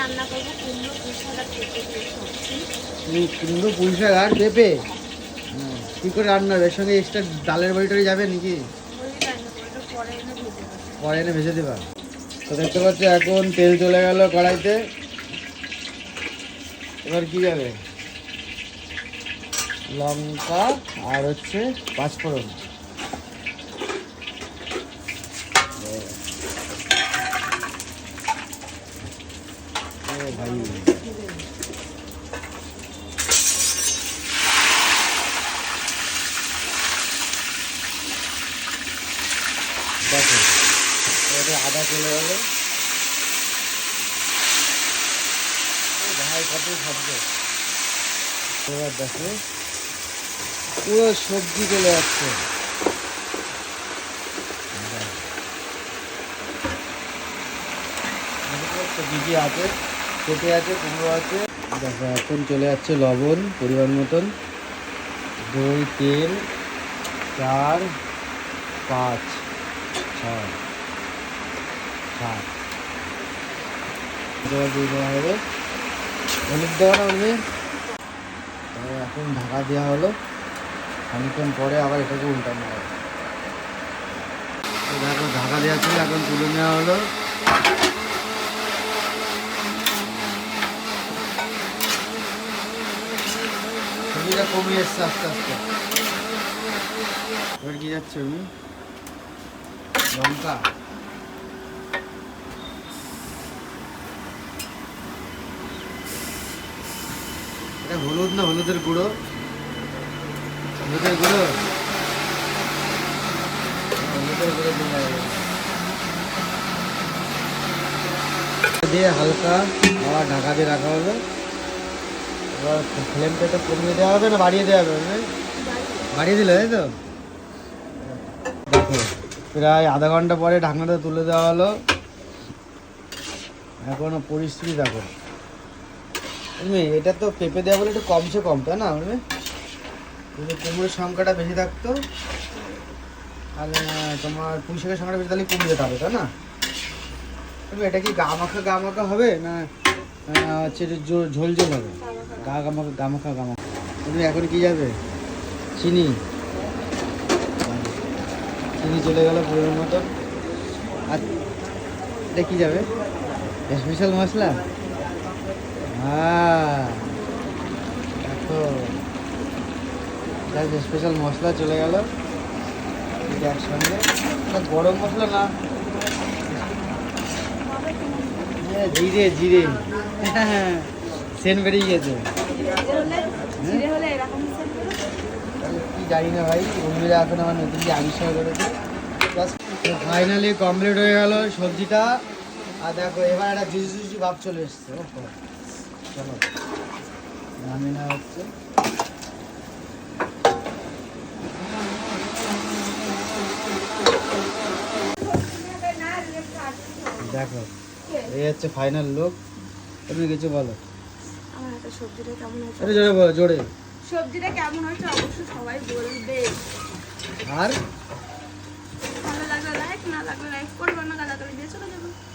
রান্না করব কুমড়ো পুঁই শাক আর পেঁপে দিয়ে সবজি কুমড়ো পুঁই শাক আর পেঁপে? কি করে রান্না হবে? এর সঙ্গে এক্সট্রা ডালের বড়িটরি যাবে নাকি? পরে এনে ভেজে দেবা। তো দেখতে পাচ্ছি এখন তেল চলে গেল কড়াইতে। এবার কি যাবে? লঙ্কা আর হচ্ছে পাঁচফোড়ন। দেখো এবারে আদা চলে গেল ভাই কত শব্দ এবার দেখো পুরো সবজি চলে যাচ্ছে সবজি আছে পেঁপে আছে, কুমড়ো আছে। দেখো, এখন চলে যাচ্ছে লবণ, পরিমাণ মতন। দই, তেল, চার, পাঁচ, ছয়, সাত। দিয়ে দেওয়া হবে। দেওয়া এখন ঢাকা দেওয়া হলো। খানিক্ষণ পরে আবার এটাকে উল্টানো হবে। দেখো, ঢাকা দেওয়া ছিল, এখন তুলে নেওয়া হলো। ছবিটা কমে এসছে আস্তে আস্তে। এবার যাচ্ছে আমি? লঙ্কা। এটা হলুদ না হলুদের গুঁড়ো? হলুদের গুঁড়ো? হলুদের গুঁড়ো দিয়ে হালকা আবার ঢাকা দিয়ে রাখা হলো এবার ফ্লেমটা একটু কমিয়ে দেওয়া হবে না বাড়িয়ে দেওয়া হবে? বাড়িয়ে দিলে তাই তো? দেখো প্রায় আধা ঘণ্টা পরে ঢাকনাটা তুলে দেওয়া হলো। এখনও পরিস্থিতি দেখো। বুঝলি এটা তো পেঁপে দেওয়া বলে একটু কমছে কম তাই না বুঝলি? যদি কুমড়োর সংখ্যাটা বেশি থাকতো তাহলে তোমার পুঁই শাকের সংখ্যাটা বেশি তাহলে কমে যেতে হবে তাই না? তুমি এটা কি গা মাখা গা মাখা হবে না হচ্ছে ঝোল ঝোল হবে? গা গামাখা গামাখা গামাখা। তুমি এখন কি যাবে? চিনি। চিনি চলে গেল পরিমাণ মতন আর এটা কি যাবে? স্পেশাল মশলা? হ্যাঁ স্পেশাল মশলা চলে গেল। একসঙ্গে। গরম মশলা না। জিরে জিরে। সেন বেরিয়ে গেছে। কি জানি না ভাই, বন্ধুরা এখন আমার নতুন যে আবিষ্কার করেছে। ফাইনালি কমপ্লিট হয়ে গেল সবজিটা। আর দেখো, এবার একটা জুসি জুসি ভাব চলে এসছে। চলো, নামে না হচ্ছে। দেখো, এই হচ্ছে ফাইনাল লুক তুমি কিছু বলো। আমার হাতে সবজিটা কেমন হয়েছে আরে জোরে বলো জোরে। সবজিটা কেমন হয়েছে অবশ্যই সবাই বলবে। আর? ভালো লাগলে লাইক না লাগলে লাইক করবে না গাদা করে দিয়ে চলে যাবে।